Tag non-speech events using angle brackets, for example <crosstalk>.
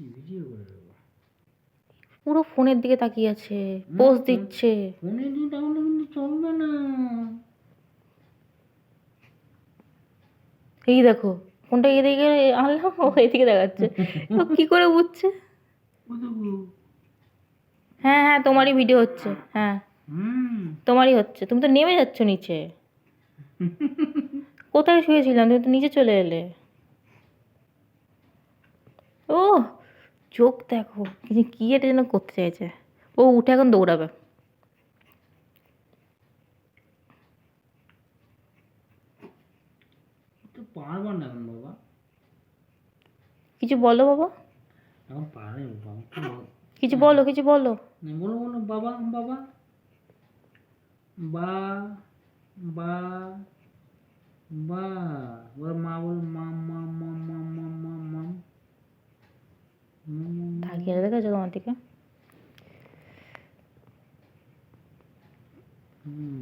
কি ভিডিও করে দেবো? পুরো ফোনের দিকে তাকিয়ে আছে পোজ দিচ্ছে। ফোনে দিয়ে তাহলে কিন্তু চলবে না। এই দেখো ফোনটা এদিকে আনলাম এদিকে দেখাচ্ছে। <laughs> ও কি করে বুঝছে? হ্যাঁ হ্যাঁ তোমারই ভিডিও হচ্ছে হ্যাঁ। তোমারই হচ্ছে তুমি তো নেমে যাচ্ছ নিচে। <laughs> কোথায় শুয়েছিলাম? তুমি তো নিচে চলে এলে। ও চোখ দেখো কি কি এটা যেন করতে চাইছে। ও উঠে এখন দৌড়াবে। তো না এখন বাবা। কিছু বলো বাবা। এখন পারে কিছু বলো কিছু বলো। বলো বলো বাবা বাবা। বা বা বা। ওর মা বল মা মা। তাকিয়ে দেখেছ তোমার দিকে? হুম।